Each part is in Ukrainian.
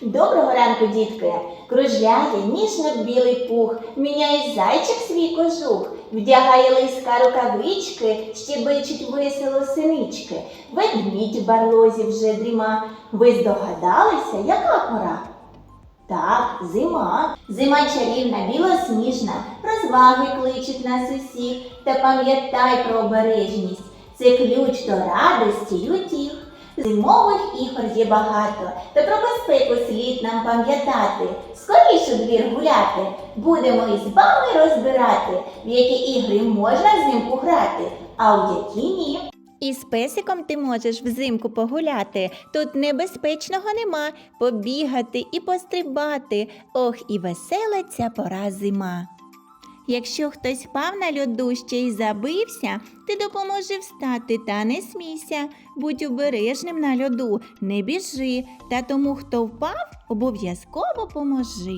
Доброго ранку, дітки! Кружляє ніжно білий пух, міняє зайчик свій кожух, вдягає лиска рукавички, щебечуть весело синички. Ведмідь в барлозі вже дріма. Ви здогадалися, яка пора? Так, зима. Зима чарівна, білосніжна, розваги кличуть нас усіх. Та пам'ятай про обережність. Це ключ до радості й утіх. Зимових ігор є багато, та про безпеку слід нам пам'ятати. Скоріше у двір гуляти, будемо із вами розбирати, в які ігри можна взимку грати, а в які ні. Із песиком ти можеш взимку погуляти. Тут небезпечного нема побігати і пострибати. Ох, і весела ця пора зима. Якщо хтось впав на льоду ще й забився, ти допоможи встати та не смійся. Будь обережним на льоду, не біжи, та тому, хто впав, обов'язково поможи.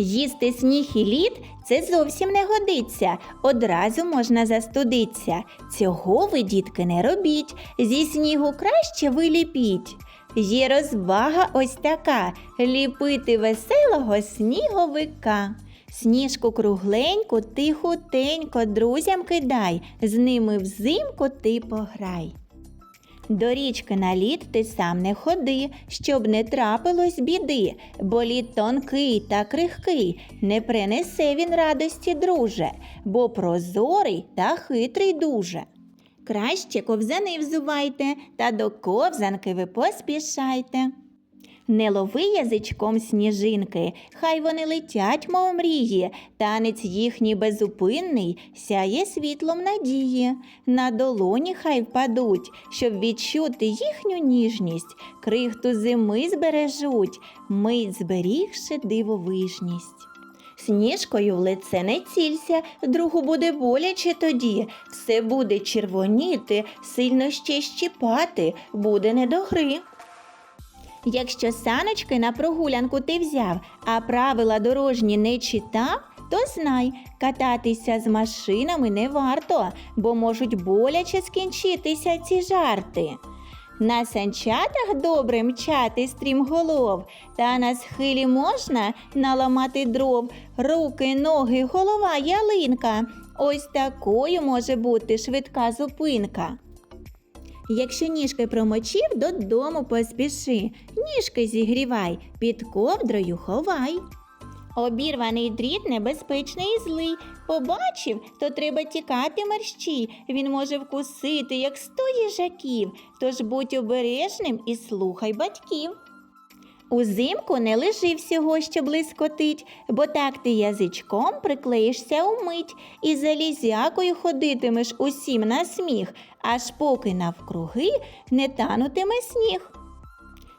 Їсти сніг і лід це зовсім не годиться. Одразу можна застудиться. Цього ви, дітки, не робіть. Зі снігу краще ви ліпіть. Є розвага ось така ліпити веселого сніговика. Сніжку кругленьку, тихутенько друзям кидай, з ними взимку ти пограй. До річки на лід ти сам не ходи, щоб не трапилось біди, бо лід тонкий та крихкий, не принесе він радості, друже, бо прозорий та хитрий дуже. Краще ковзани взувайте, та до ковзанки ви поспішайте. Не лови язичком сніжинки, хай вони летять, мов мрії, танець їхній безупинний сяє світлом надії. На долоні хай впадуть, щоб відчути їхню ніжність, крихту зими збережуть, мить зберігши дивовижність. Сніжкою в лице не цілься, другу буде боляче тоді, все буде червоніти, сильно ще щіпати, буде не до гри. Якщо саночки на прогулянку ти взяв, а правила дорожні не читав, то знай, кататися з машинами не варто, бо можуть боляче скінчитися ці жарти. На санчатах добре мчати стрімголов, та на схилі можна наламати дров, руки, ноги, голова, ялинка. Ось такою може бути швидка зупинка. Якщо ніжки промочив, додому поспіши, ніжки зігрівай, під ковдрою ховай. Обірваний дріт небезпечний і злий. Побачив, то треба тікати мерщій. Він може вкусити, як сто їжаків. Тож будь обережним і слухай батьків. Узимку не лежи всього, що блискотить, бо так ти язичком приклеїшся умить і залізякою ходитимеш усім на сміх, аж поки навкруги не танутиме сніг.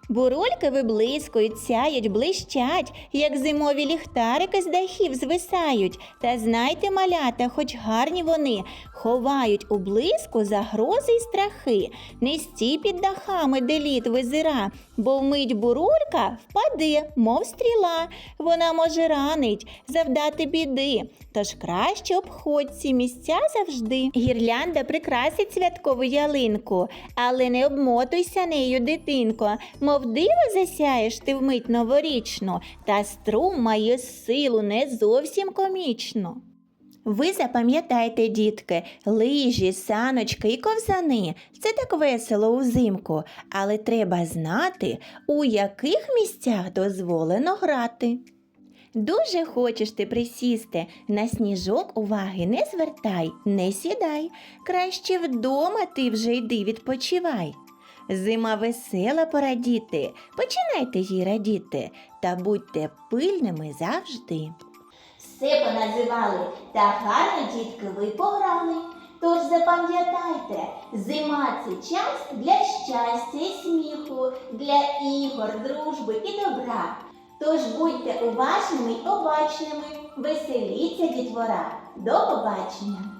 Бурульки виблискують, сяють, блищать, як зимові ліхтарики з дахів звисають. Та знайте, малята, хоч гарні вони, ховають у блиску загрози й страхи. Не стій під дахами, де лід визира, бо вмить бурулька впаде, мов стріла. Вона може ранить, завдати біди. Тож краще обходь ці місця завжди. Гірлянда прикрасить святкову ялинку, але не обмотуйся нею, дитинко, мов диво засяєш ти вмить новорічну, та струм має силу не зовсім комічну. Ви запам'ятайте, дітки, лижі, саночки і ковзани. Це так весело узимку, але треба знати, у яких місцях дозволено грати. Дуже хочеш ти присісти, на сніжок уваги не звертай, не сідай. Краще вдома ти вже йди відпочивай. Зима весела пора діти, починайте їй радіти, та будьте пильними завжди. Все поназивали, та гарно, дітки, ви пограли. Тож запам'ятайте, зима це час для щастя і сміху, для ігор, дружби і добра. Тож будьте уважними й обачними, веселіться, дітвора. До побачення!